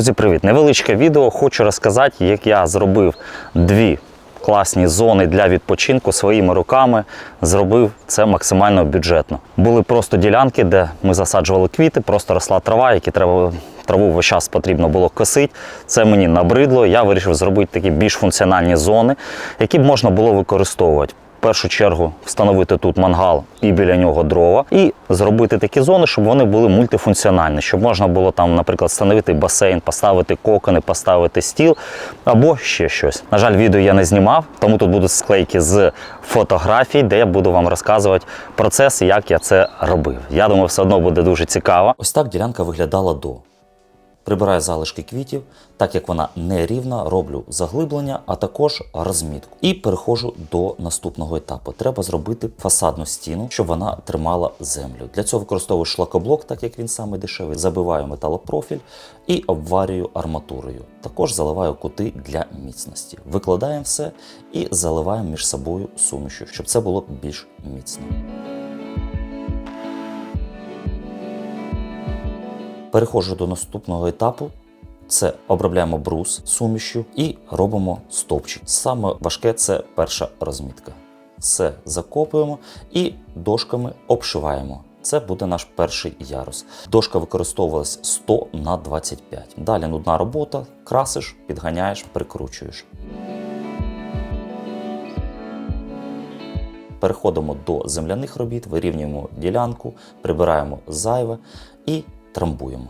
Друзі, привіт! Невеличке відео. Хочу розказати, як я зробив дві класні зони для відпочинку своїми руками. Зробив це максимально бюджетно. Були просто ділянки, де ми засаджували квіти, просто росла трава, які треба. Траву весь час потрібно було косити. Це мені набридло. Я вирішив зробити такі більш функціональні зони, які б можна було використовувати. Першу чергу встановити тут мангал і біля нього дрова, і зробити такі зони, щоб вони були мультифункціональні, щоб можна було там, наприклад, встановити басейн, поставити кокони, поставити стіл або ще щось. На жаль, відео я не знімав, тому тут будуть склейки з фотографій, де я буду вам розказувати процес, як я це робив. Я думаю, все одно буде дуже цікаво. Ось так ділянка виглядала до. Прибираю залишки квітів, так як вона не рівна, роблю заглиблення, а також розмітку. І переходжу до наступного етапу. Треба зробити фасадну стіну, щоб вона тримала землю. Для цього використовую шлакоблок, так як він саме дешевий. Забиваю металопрофіль і обварюю арматурою. Також заливаю кути для міцності. Викладаємо все і заливаємо між собою сумішю, щоб це було більш міцно. Переходжу до наступного етапу. Це обробляємо брус сумішю і робимо стовпчик. Саме важке це перша розмітка. Все закопуємо і дошками обшиваємо. Це буде наш перший ярус. Дошка використовувалась 100 на 25. Далі нудна робота, красиш, підганяєш, прикручуєш. Переходимо до земляних робіт, вирівнюємо ділянку, прибираємо зайве і трамбуємо.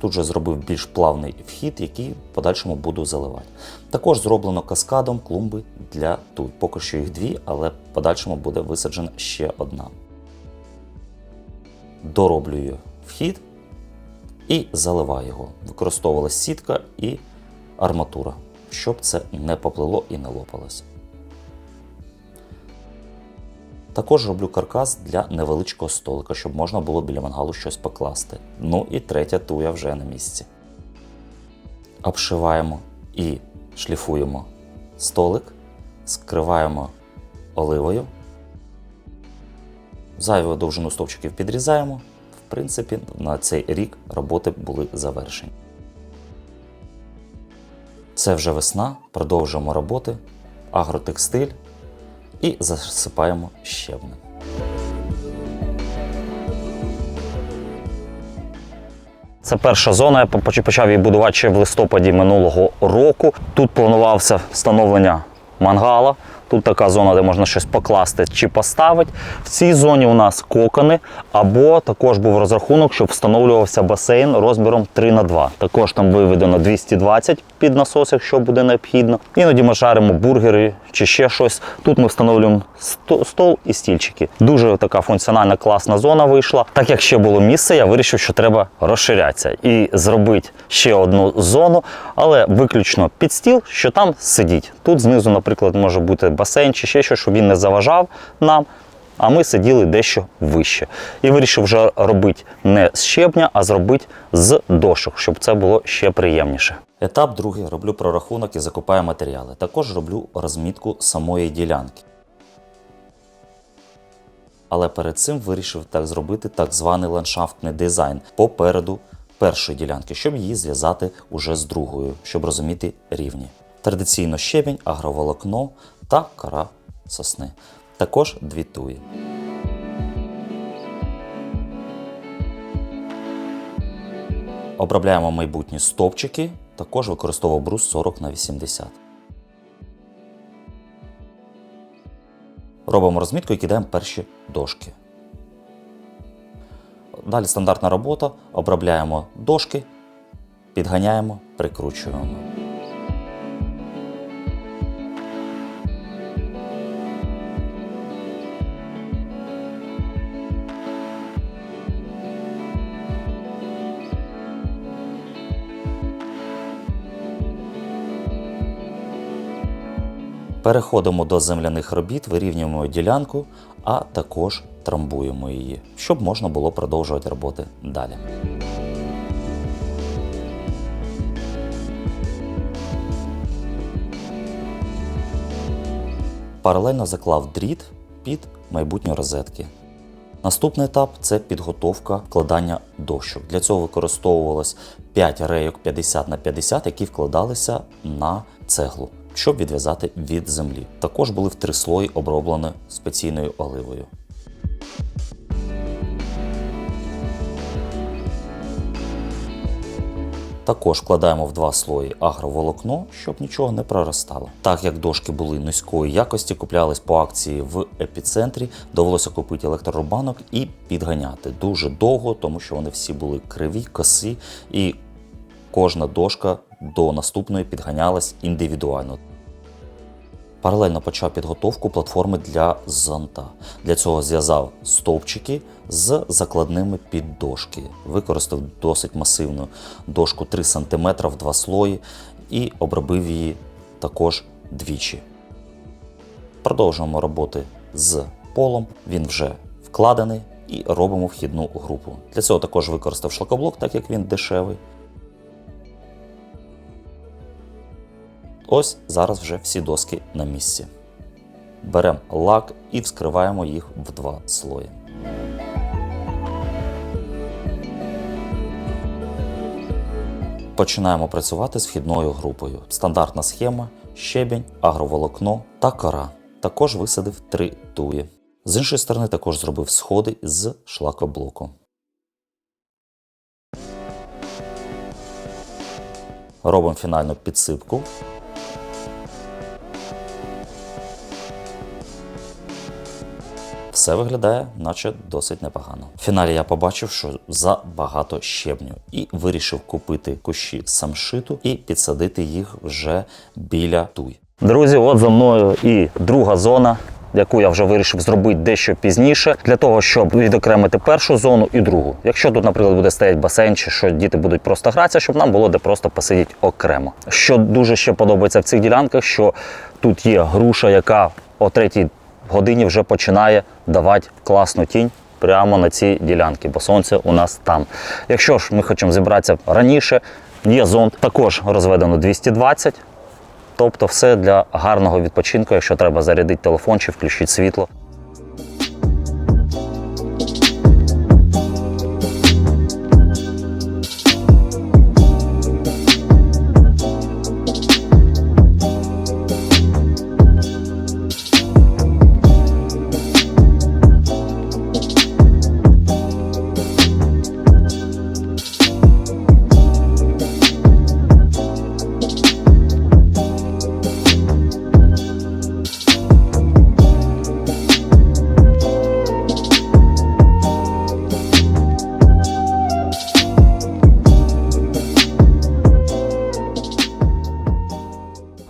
Тут же зробив більш плавний вхід, який в подальшому буду заливати. Також зроблено каскадом клумби для тут. Поки що їх дві, але в подальшому буде висаджена ще одна. Дороблюю вхід і заливаю його. Використовувалась сітка і арматура, щоб це не поплило і не лопалось. Також роблю каркас для невеличкого столика, щоб можна було біля мангалу щось покласти. Ну і третя туя вже на місці. Обшиваємо і шліфуємо столик, скриваємо оливою. Зайву довжину стовпчиків підрізаємо. В принципі, на цей рік роботи були завершені. Це вже весна, продовжуємо роботи, агротекстиль і засипаємо щебнем. Це перша зона. Я почав її будувати ще в листопаді минулого року. Тут планувався встановлення мангала. Тут така зона, де можна щось покласти чи поставити. В цій зоні у нас кокони, або також був розрахунок, щоб встановлювався басейн розміром 3 на 2 Також там виведено 220 під насос, якщо буде необхідно. Іноді ми жаримо бургери чи ще щось. Тут ми встановлюємо стол і стільчики. Дуже така функціональна класна зона вийшла. Так як ще було місце, я вирішив, що треба розширятися і зробити ще одну зону, але виключно під стіл, що там сидіть. Тут знизу, наприклад, може бути басейн чи ще щось, щоб він не заважав нам. А ми сиділи дещо вище. І вирішив вже робити не з щебня, а зробити з дошок, щоб це було ще приємніше. Етап другий роблю прорахунок і закупаю матеріали. Також роблю розмітку самої ділянки. Але перед цим вирішив так зробити так званий ландшафтний дизайн попереду першої ділянки, щоб її зв'язати уже з другою, щоб розуміти рівні. Традиційно щебінь, агроволокно та кора сосни. Також дві туї. Обробляємо майбутні стовпчики, також використовував брус 40 на 80. Робимо розмітку і кидаємо перші дошки. Далі стандартна робота. Обробляємо дошки, підганяємо, прикручуємо. Переходимо до земляних робіт, вирівнюємо ділянку, а також трамбуємо її, щоб можна було продовжувати роботи далі. Паралельно заклав дріт під майбутні розетки. Наступний етап це підготовка вкладання дощок. Для цього використовувалось 5 рейок 50 на 50, які вкладалися на цеглу, щоб відв'язати від землі. Також були в три слої оброблені спеційною оливою. Також вкладаємо в два слої агроволокно, щоб нічого не проростало. Так як дошки були низької якості, куплялись по акції в епіцентрі, довелося купити електрорубанок і підганяти дуже довго, тому що вони всі були криві, коси, і кожна дошка до наступної підганялась індивідуально. Паралельно почав підготовку платформи для зонта. Для цього зв'язав стовпчики з закладними під дошки. Використав досить масивну дошку 3 см в два слої і обробив її також двічі. Продовжуємо роботи з полом. Він вже вкладений і робимо вхідну групу. Для цього також використав шлакоблок, так як він дешевий. Ось зараз вже всі доски на місці. Беремо лак і вскриваємо їх в два слої. Починаємо працювати з вхідною групою. Стандартна схема, щебінь, агроволокно та кора. Також висадив три туї. З іншої сторони також зробив сходи з шлакоблоку. Робимо фінальну підсипку. Все виглядає, наче досить непогано. В фіналі я побачив, що забагато щебню, і вирішив купити кущі самшиту і підсадити їх вже біля туй. Друзі, от за мною і друга зона, яку я вже вирішив зробити дещо пізніше, для того, щоб відокремити першу зону і другу. Якщо тут, наприклад, буде стояти басейн, чи що діти будуть просто гратися, щоб нам було де просто посидіти окремо. Що дуже ще подобається в цих ділянках, що тут є груша, яка о третій годині вже починає давати класну тінь. Прямо на ці ділянки, бо сонце у нас там. Якщо ж ми хочемо зібратися раніше, є зонт, також розведено 220, Тобто все для гарного відпочинку, якщо треба зарядити телефон чи включити світло.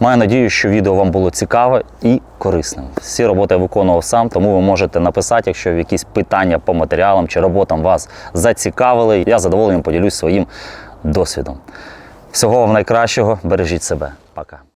Маю надію, що відео вам було цікаве і корисним. Всі роботи я виконував сам, тому ви можете написати, якщо якісь питання по матеріалам чи роботам вас зацікавили. Я задоволенням поділюсь своїм досвідом. Всього вам найкращого, бережіть себе. Пока.